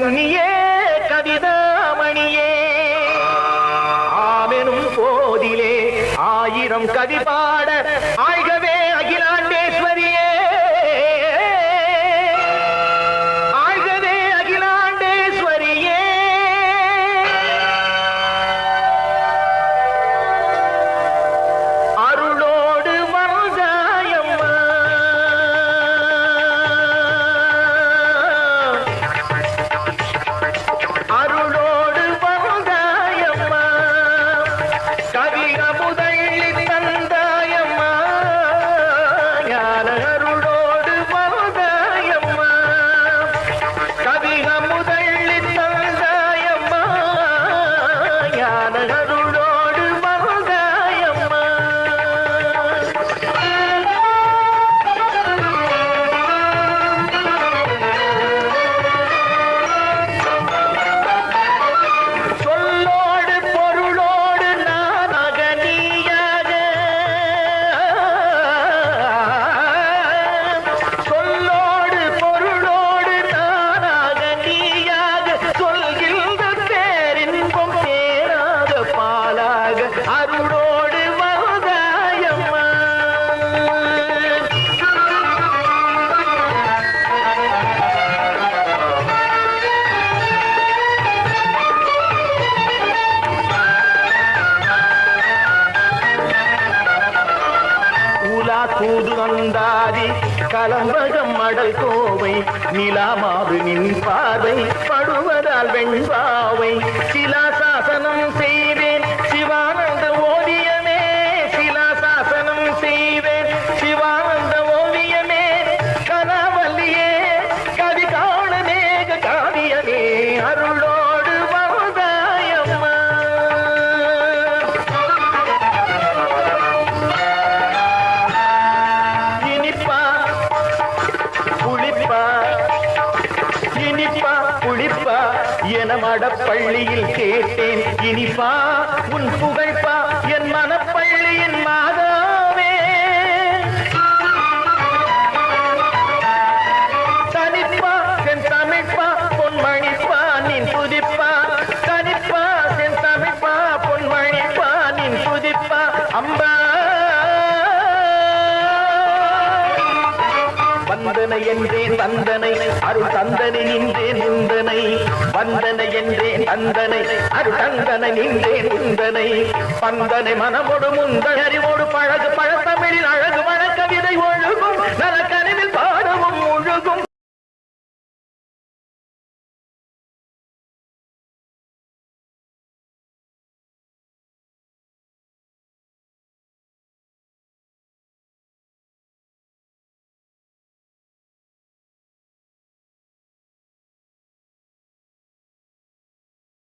கண்ணியே கவிதாமணியே ஆமெனும் போதிலே ஆயிரம் கவி பாட ஆழ்கவே அகிலாண்டேஸ்வரியே. அருளோடு வந்தாயம்மா. உலா தூது வந்தாதி கலம்பகம் மடல் கோவை நிலாமாது நின் பார்வை படுவதால் வெண்பாவை இனிப்பா இனிப்பா புளிப்பா என மடப்பள்ளியில் கேட்டேன். இனிப்பா உன் புகழ்ப்பா என் மனப்பள்ளியின் மாத வந்தனை என்றே தந்தனை அருள் தந்தனை நின்றே நிந்தனை வந்தனை என்றே தந்தனை அருள் தந்தனை நின்றே நிந்தனை பந்தனை மனமோடு முந்தன் அறிவோடு பழகு